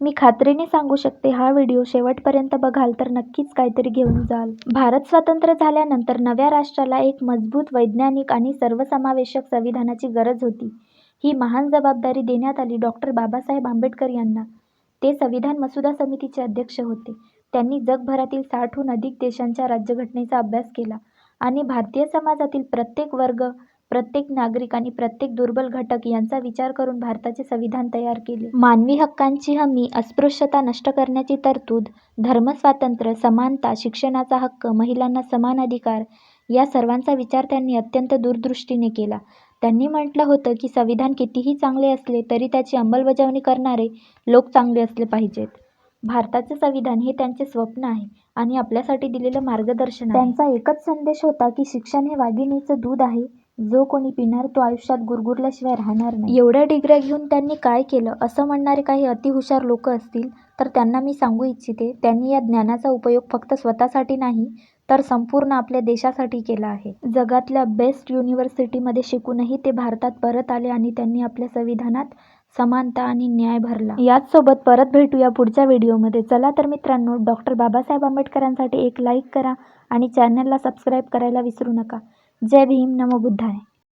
मी खात्रीने सांगू शकते हा व्हिडिओ शेवटपर्यंत बघाल तर नक्कीच काहीतरी घेऊन जाल. भारत स्वतंत्र झाल्यानंतर नव्या राष्ट्राला एक मजबूत वैज्ञानिक आणि सर्वसमावेशक संविधानाची गरज होती. ही महान जबाबदारी देण्यात आली डॉक्टर बाबासाहेब आंबेडकर यांना. ते संविधान मसुदा समितीचे अध्यक्ष होते. त्यांनी जगभरातील साठहून अधिक देशांच्या राज्यघटनेचा अभ्यास केला आणि भारतीय समाजातील प्रत्येक वर्ग प्रत्येक नागरिक आणि प्रत्येक दुर्बल घटक यांचा विचार करून भारताचे संविधान तयार केले. मानवी हक्कांची हमी अस्पृश्यता नष्ट करण्याची तरतूद धर्मस्वातंत्र्य समानता शिक्षणाचा हक्क महिलांना समान अधिकार या सर्वांचा विचार त्यांनी अत्यंत दूरदृष्टीने केला. त्यांनी म्हटलं होतं की संविधान कितीही चांगले असले तरी त्याची अंमलबजावणी करणारे लोक चांगले असले पाहिजेत. भारताचे संविधान हे त्यांचे स्वप्न आहे आणि आपल्यासाठी दिलेलं मार्गदर्शन आहे. त्यांचा एकच संदेश होता की शिक्षण हे वाघिणीचं दूध आहे. जो कोणी पिणार तो आयुष्यात गुरगुरल्याशिवाय राहणार नाही. एवढ्या डिग्र्या घेऊन त्यांनी काय केलं? असं म्हणणारे काही अतिहुशार लोक असतील तर त्यांना मी सांगू इच्छिते त्यांनी या ज्ञानाचा उपयोग फक्त स्वतःसाठी नाही तर संपूर्ण आपल्या देशासाठी केला आहे. जगातल्या बेस्ट युनिव्हर्सिटीमध्ये शिकूनही ते भारतात परत आले आणि त्यांनी आपल्या संविधानात समानता आणि न्याय भरला. याचसोबत परत भेटूया पुढच्या व्हिडिओमध्ये. चला तर मित्रांनो डॉक्टर बाबासाहेब आंबेडकरांसाठी एक लाईक करा आणि चॅनलला सबस्क्राईब करायला विसरू नका. जय भीम नमो बुद्धाय.